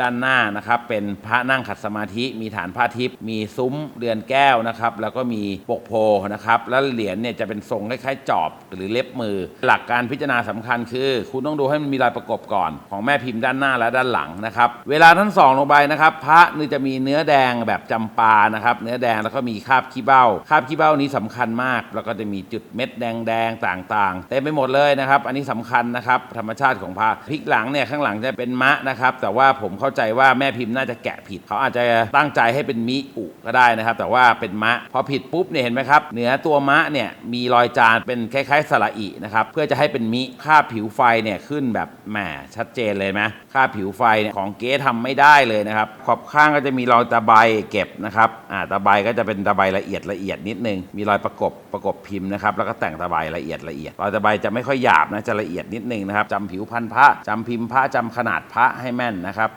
ด้านหน้านะครับเป็นพระนั่งขัดสมาธิ มีฐานพระทิพย์มีซุ้มเรือนแก้วนะครับแล้วก็มีปกโพนะครับแล้วเหรียญเนี่ยจะเป็นทรงคล้ายๆจอบหรือเล็บมือ หลักการพิจารณาสำคัญคือ คุณต้องดูให้มันมีรอยประกบก่อน ของแม่พิมพ์ด้านหน้าและด้านหลังนะครับเวลาท่านส่องลงไปนะครับ พระนี่จะมีเนื้อแดงแบบจำปานะครับเนื้อแดงแล้วก็มีคาบขี้เบ้าคาบขี้เบ้านี้สำคัญมาก แล้วก็จะมีจุดเม็ดแดงๆต่างๆเต็มไปหมดเลยนะครับ อันนี้สำคัญนะครับธรรมชาติของพระพลิกหลังเนี่ยข้างหลังจะเป็นมะนะครับแต่ว่าผมเข้าข้าใจว่าแม่พิมพ์น่าจะแกะผิด เขาอาจจะตั้งใจให้เป็นมิอุก็ได้นะครับ แต่ว่าเป็นมะพอผิดปุ๊บเนี่ยเห็นไหมครับเหนือตัวมะเนี่ยมีรอยจานเป็นคล้ายๆสระอีนะครับเพื่อจะให้เป็นมิค่าผิวไฟเนี่ยขึ้นแบบแหมชัดเจนเลยไหมค่าผิวไฟเนี่ยของเก๊ทำไม่ได้เลยนะครับขอบข้างก็จะมีรอยตะไบเก็บนะครับอ่าตะไบก็จะเป็นตะไบละเอียดละเอียดนิดนึงมีรอยประกบประกบพิมพ์นะครับแล้วก็แต่งตะไบละเอียดละเอียดรอยตะไบจะไม่ค่อยหยาบนะจะละเอียดนิดนึงนะครับจำผิวพันธุ์พระจำพิมพ์พระจำขนาดพระให้แม่นนะครับ